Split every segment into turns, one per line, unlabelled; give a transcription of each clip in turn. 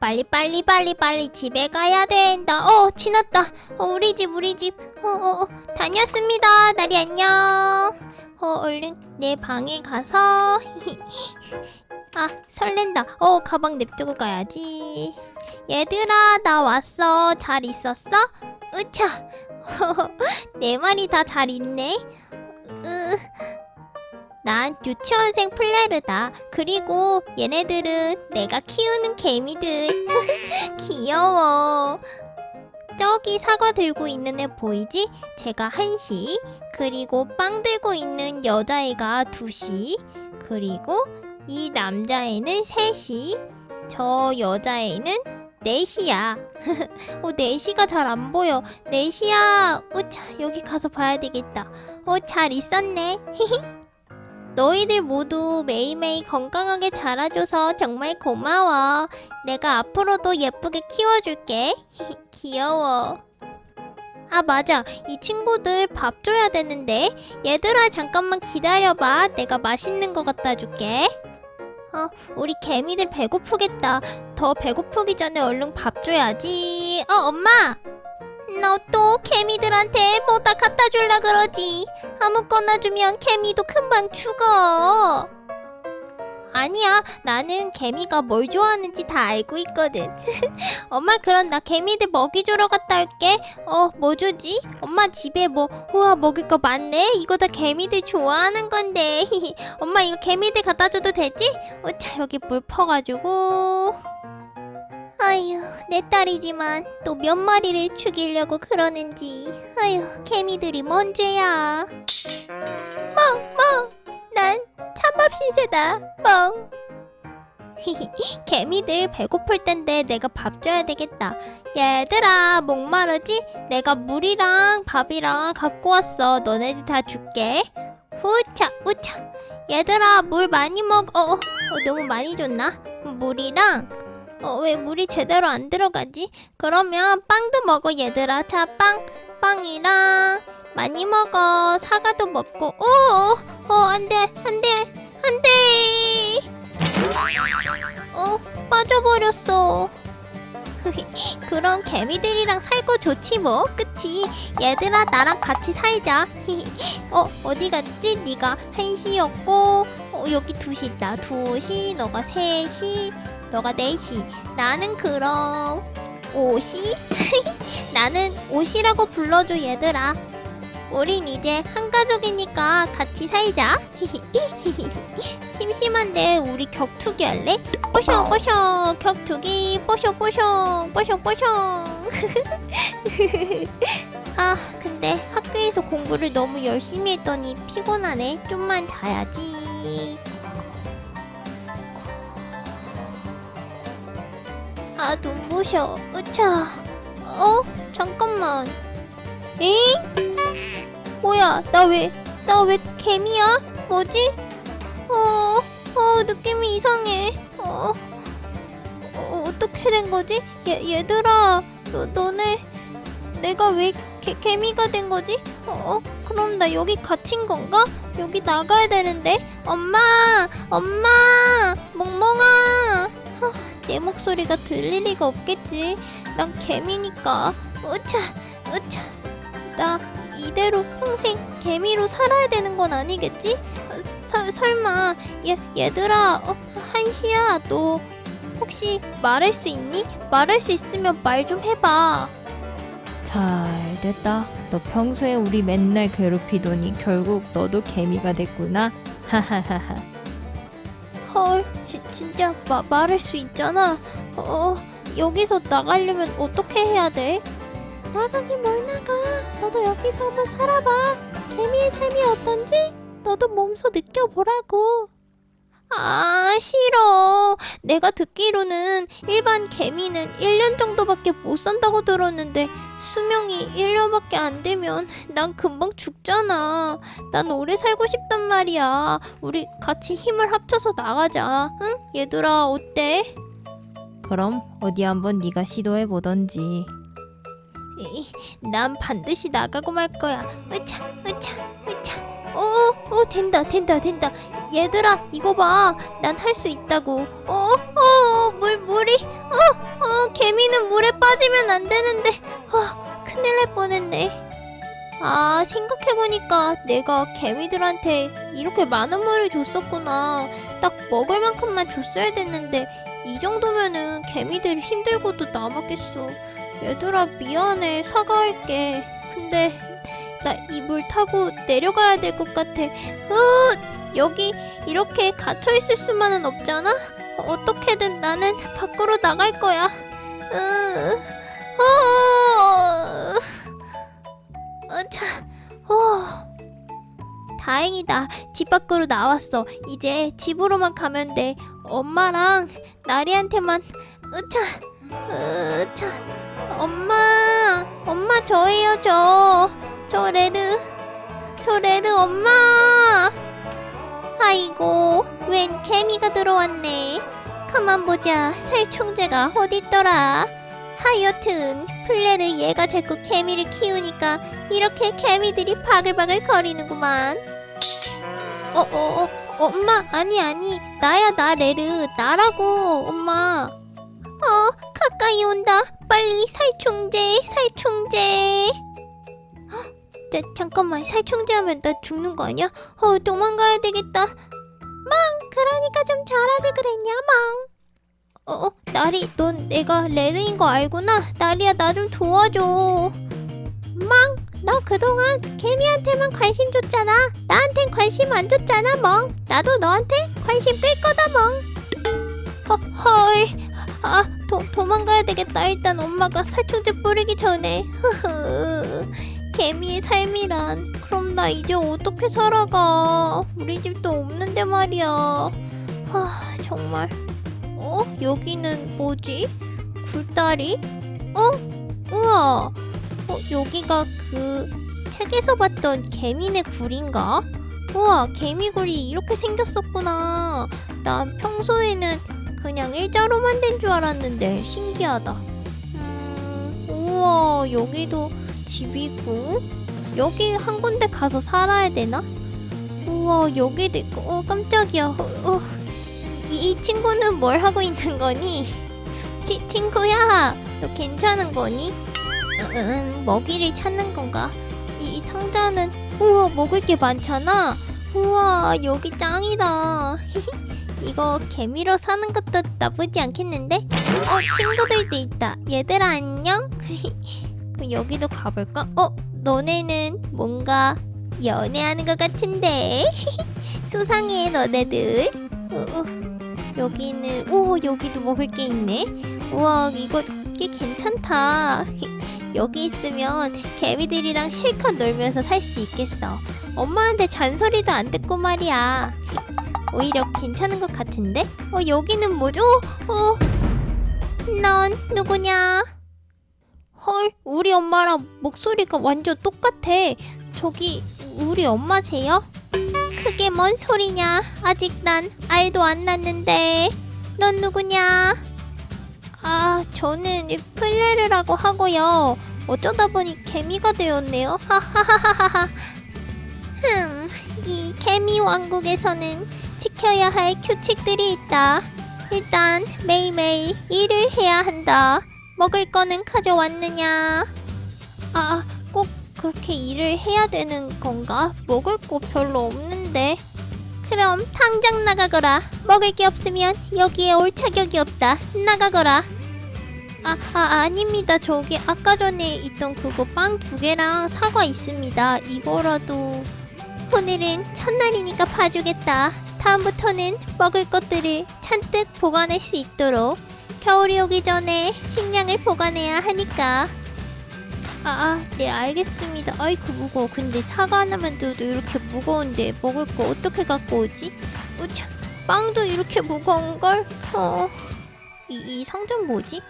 빨리 빨리 빨리 빨리 집에 가야 된다. 어 지났다. 어, 우리 집 우리 집. 어, 어, 어 다녔습니다. 나리 안녕. 어 얼른 내 방에 가서. 아 설렌다. 어 가방 냅두고 가야지. 얘들아 나 왔어. 잘 있었어? 으차. 내 말이 다 잘 있네. 으. 난 유치원생 플레르다. 그리고 얘네들은 내가 키우는 개미들. 귀여워. 저기 사과 들고 있는 애 보이지? 제가 한시. 그리고 빵 들고 있는 여자애가 두시. 그리고 이 남자애는 셋이. 저 여자애는 넷이야. 어, 넷이가 잘 안 보여. 넷이야. 우차, 여기 가서 봐야 되겠다. 어, 잘 있었네. 너희들 모두 매일매일 건강하게 자라줘서 정말 고마워. 내가 앞으로도 예쁘게 키워줄게. 귀여워. 아, 맞아. 이 친구들 밥 줘야 되는데. 얘들아, 잠깐만 기다려봐. 내가 맛있는 거 갖다 줄게. 어, 우리 개미들 배고프겠다. 더 배고프기 전에 얼른 밥 줘야지. 어, 엄마! 너 또 개미들한테 뭐다 갖다 줄라 그러지. 아무거나 주면 개미도 금방 죽어. 아니야, 나는 개미가 뭘 좋아하는지 다 알고 있거든. 엄마, 그럼 나 개미들 먹이 주러 갔다 올게. 어, 뭐 주지? 엄마 집에 뭐, 우와, 먹을 거 많네? 이거 다 개미들 좋아하는 건데. 엄마, 이거 개미들 갖다 줘도 되지? 어차, 여기 물 퍼가지고. 아휴, 내 딸이지만 또 몇 마리를 죽이려고 그러는지. 아휴, 개미들이 뭔 죄야. 멍, 멍. 난 찬밥 신세다. 멍. 개미들 배고플 텐데 내가 밥 줘야 되겠다. 얘들아, 목마르지? 내가 물이랑 밥이랑 갖고 왔어. 너네들 다 줄게. 후차, 우차. 얘들아, 물 많이 먹어. 어, 어, 너무 많이 줬나? 물이랑 어, 왜 물이 제대로 안 들어가지? 그러면 빵도 먹어, 얘들아. 자, 빵. 빵이랑 많이 먹어. 사과도 먹고. 오, 어, 안 돼, 안 돼, 안 돼. 어, 빠져버렸어. 그럼 개미들이랑 살고 좋지 뭐, 그치? 얘들아, 나랑 같이 살자. 어, 어디 갔지? 네가 한시였고, 어, 여기 두시 있다. 두시, 너가 셋이, 너가 넷이. 나는 그럼 옷이? 나는 옷이라고 불러줘 얘들아. 우린 이제 한 가족이니까 같이 살자. 심심한데 우리 격투기 할래? 뽀숑뽀숑 격투기 뽀숑뽀숑 뽀숑뽀숑 아 근데 학교에서 공부를 너무 열심히 했더니 피곤하네 좀만 자야지 아 눈부셔 으차 어? 잠깐만 엥? 뭐야 나 왜 나 왜 개미야? 뭐지? 어, 어 느낌이 이상해 어, 어 어떻게 된 거지? 얘, 얘들아 너, 너네 내가 왜 개, 개미가 된 거지? 어, 어 그럼 나 여기 갇힌 건가? 여기 나가야 되는데 엄마 엄마 멍멍아 하, 내 목소리가 들릴 리가 없겠지. 난 개미니까. 으차, 으차. 나 이대로 평생 개미로 살아야 되는 건 아니겠지? 어, 서, 설마 얘 얘들아, 어, 한시야, 너 혹시 말할 수 있니? 말할 수 있으면 말 좀 해봐.
잘 됐다. 너 평소에 우리 맨날 괴롭히더니 결국 너도 개미가 됐구나. 하하하하.
헐, 지, 진짜 마, 말할 수 있잖아. 어, 여기서 나가려면 어떻게 해야 돼? 나가긴 뭘 나가. 너도 여기서 한번 살아봐. 개미의 삶이 어떤지 너도 몸소 느껴보라고. 아, 싫어. 내가 듣기로는 일반 개미는 1년 정도밖에 못 산다고 들었는데 수명이 1년밖에 안 되면 난 금방 죽잖아. 난 오래 살고 싶단 말이야. 우리 같이 힘을 합쳐서 나가자. 응? 얘들아, 어때?
그럼 어디 한번 네가 시도해 보던지.
이, 난 반드시 나가고 말 거야. 으차, 으차, 으차. 오, 어 된다 된다 된다 얘들아 이거 봐 난 할 수 있다고 어어물 물이 어 어 개미는 물에 빠지면 안 되는데 어 큰일 날 뻔했네. 아 생각해보니까 내가 개미들한테 이렇게 많은 물을 줬었구나. 딱 먹을 만큼만 줬어야 됐는데 이 정도면은 개미들 힘들고도 남았겠어. 얘들아 미안해. 사과할게. 근데 나 이 물 타고 내려가야 될 것 같아. 으 여기 이렇게 갇혀 있을 수만은 없잖아? 어떻게든 나는 밖으로 나갈 거야. 으 어, 으차 어. 다행이다. 집 밖으로 나왔어. 이제 집으로만 가면 돼. 엄마랑 나리한테만. 으차 으차. 엄마 엄마 저예요 저 저 레르 저 레르 엄마. 아이고 웬 개미가 들어왔네. 가만 보자. 살충제가 어딨더라? 하여튼 플레르 얘가 자꾸 개미를 키우니까 이렇게 개미들이 바글바글 거리는구만 어, 어, 어, 엄마, 아니, 아니, 나야, 나, 레르, 나라고, 엄마. 어, 가까이 온다. 빨리 살충제, 살충제. 헉, 자, 잠깐만, 살충제 하면 나 죽는 거 아니야? 어, 도망가야 되겠다. 망, 그러니까 좀 잘하지 그랬냐, 망. 어, 어, 나리, 넌 내가 레르인 거 알구나. 나리야, 나 좀 도와줘. 망, 너 그동안 개미한테만 관심 줬잖아. 나한텐 관심 안 줬잖아, 멍. 나도 너한테 관심 끌 거다, 멍. 허, 헐. 아, 도, 도망가야 되겠다. 일단 엄마가 살충제 뿌리기 전에. 개미의 삶이란. 그럼 나 이제 어떻게 살아가? 우리 집도 없는데 말이야. 아, 정말. 어? 여기는 뭐지? 굴다리? 어? 우와. 어, 여기가 그 책에서 봤던 개미네 굴인가? 우와, 개미굴이 이렇게 생겼었구나. 난 평소에는 그냥 일자로만 된줄 알았는데 신기하다. 음, 우와, 여기도 집이고 여기 한 군데 가서 살아야 되나? 우와, 여기도 있고, 어, 깜짝이야. 어, 어. 이, 이 친구는 뭘 하고 있는 거니? 치, 친구야, 너 괜찮은 거니? 음, 먹이를 찾는 건가? 이, 이 상자는 우와 먹을 게 많잖아. 우와 여기 짱이다. 이거 개미로 사는 것도 나쁘지 않겠는데? 어 친구들도 있다. 얘들아 안녕. 그 여기도 가볼까? 어 너네는 뭔가 연애하는 것 같은데 수상해 너네들. 여기는 오 여기도 먹을 게 있네. 우와 이거 꽤 괜찮다. 여기 있으면 개미들이랑 실컷 놀면서 살 수 있겠어. 엄마한테 잔소리도 안 듣고 말이야. 오히려 괜찮은 것 같은데? 어, 여기는 뭐죠? 어, 넌 누구냐? 헐, 우리 엄마랑 목소리가 완전 똑같아. 저기, 우리 엄마세요? 그게 뭔 소리냐? 아직 난 알도 안 났는데. 넌 누구냐? 아, 저는 플레르라고 하고요. 어쩌다 보니 개미가 되었네요. 하하하하하. 흠, 이 개미 왕국에서는 지켜야 할 규칙들이 있다. 일단 매일매일 일을 해야 한다. 먹을 거는 가져왔느냐? 아, 꼭 그렇게 일을 해야 되는 건가? 먹을 거 별로 없는데. 그럼 당장 나가거라. 먹을 게 없으면 여기에 올 자격이 없다. 나가거라. 아, 아 아닙니다. 저기 아까 전에 있던 그거 빵 두 개랑 사과 있습니다. 이거라도 오늘은 첫날이니까 봐주겠다. 다음부터는 먹을 것들을 잔뜩 보관할 수 있도록 겨울이 오기 전에 식량을 보관해야 하니까. 아, 아, 네 알겠습니다. 아이고 무거워. 근데 사과 하나만 둬도 이렇게 무거운데 먹을 거 어떻게 갖고 오지? 우차, 빵도 이렇게 무거운 걸? 어, 이, 이 상점 뭐지?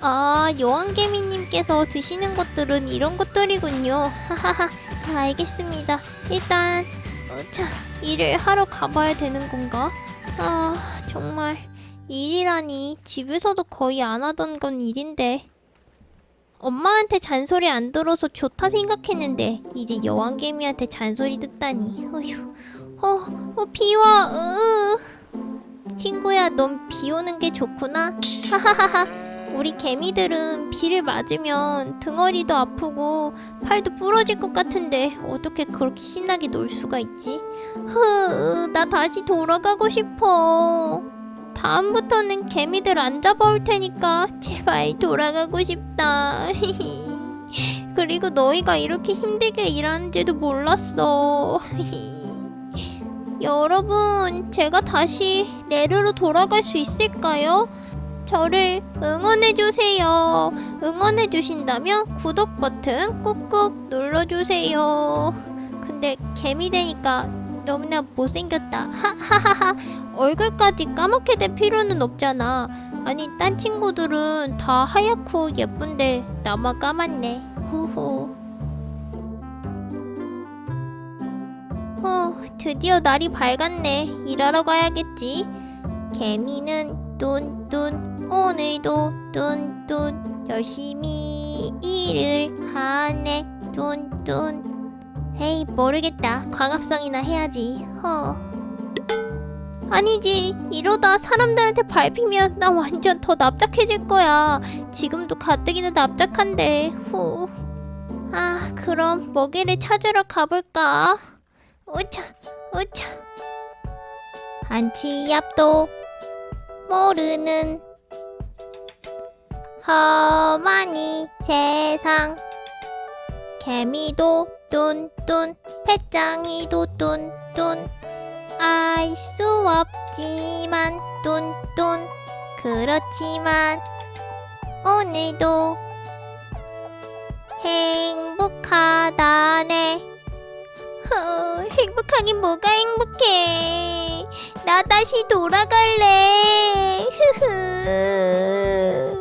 아, 여왕개미님께서 드시는 것들은 이런 것들이군요. 하하하, 아, 알겠습니다. 일단, 어, 자, 일을 하러 가봐야 되는 건가? 아, 정말, 일이라니, 집에서도 거의 안 하던 건 일인데. 엄마한테 잔소리 안 들어서 좋다 생각했는데, 이제 여왕개미한테 잔소리 듣다니, 어휴, 어, 어 비와. 으. 친구야, 넌 비 오는 게 좋구나. 하하하하. 우리 개미들은 비를 맞으면 등어리도 아프고 팔도 부러질 것 같은데 어떻게 그렇게 신나게 놀 수가 있지? 흐, 나 다시 돌아가고 싶어. 다음부터는 개미들 안 잡아올 테니까 제발 돌아가고 싶다. 그리고 너희가 이렇게 힘들게 일하는지도 몰랐어. 여러분, 제가 다시 레르로 돌아갈 수 있을까요? 저를 응원해주세요. 응원해주신다면 구독 버튼 꾹꾹 눌러주세요. 근데 개미 되니까 너무나 못생겼다. 하하하하. 얼굴까지 까맣게 될 필요는 없잖아. 아니, 딴 친구들은 다 하얗고 예쁜데 나만 까맣네. 후후. 어, 드디어 날이 밝았네. 일하러 가야겠지. 개미는 뚠뚠 오늘도 뚠뚠 열심히 일을 하네. 뚠뚠. 에이 모르겠다. 광합성이나 해야지. 허. 아니지. 이러다 사람들한테 밟히면 나 완전 더 납작해질 거야. 지금도 가뜩이나 납작한데. 후 아 그럼 먹이를 찾으러 가볼까? 우차 우차. 한치 앞도 모르는 험하니 세상 개미도 뚠뚠 배짱이도 뚠뚠 알 수 없지만 뚠뚠 그렇지만 오늘도 행복하다네 어, 행복하긴 뭐가 행복해 나 다시 돌아갈래. 흐흐.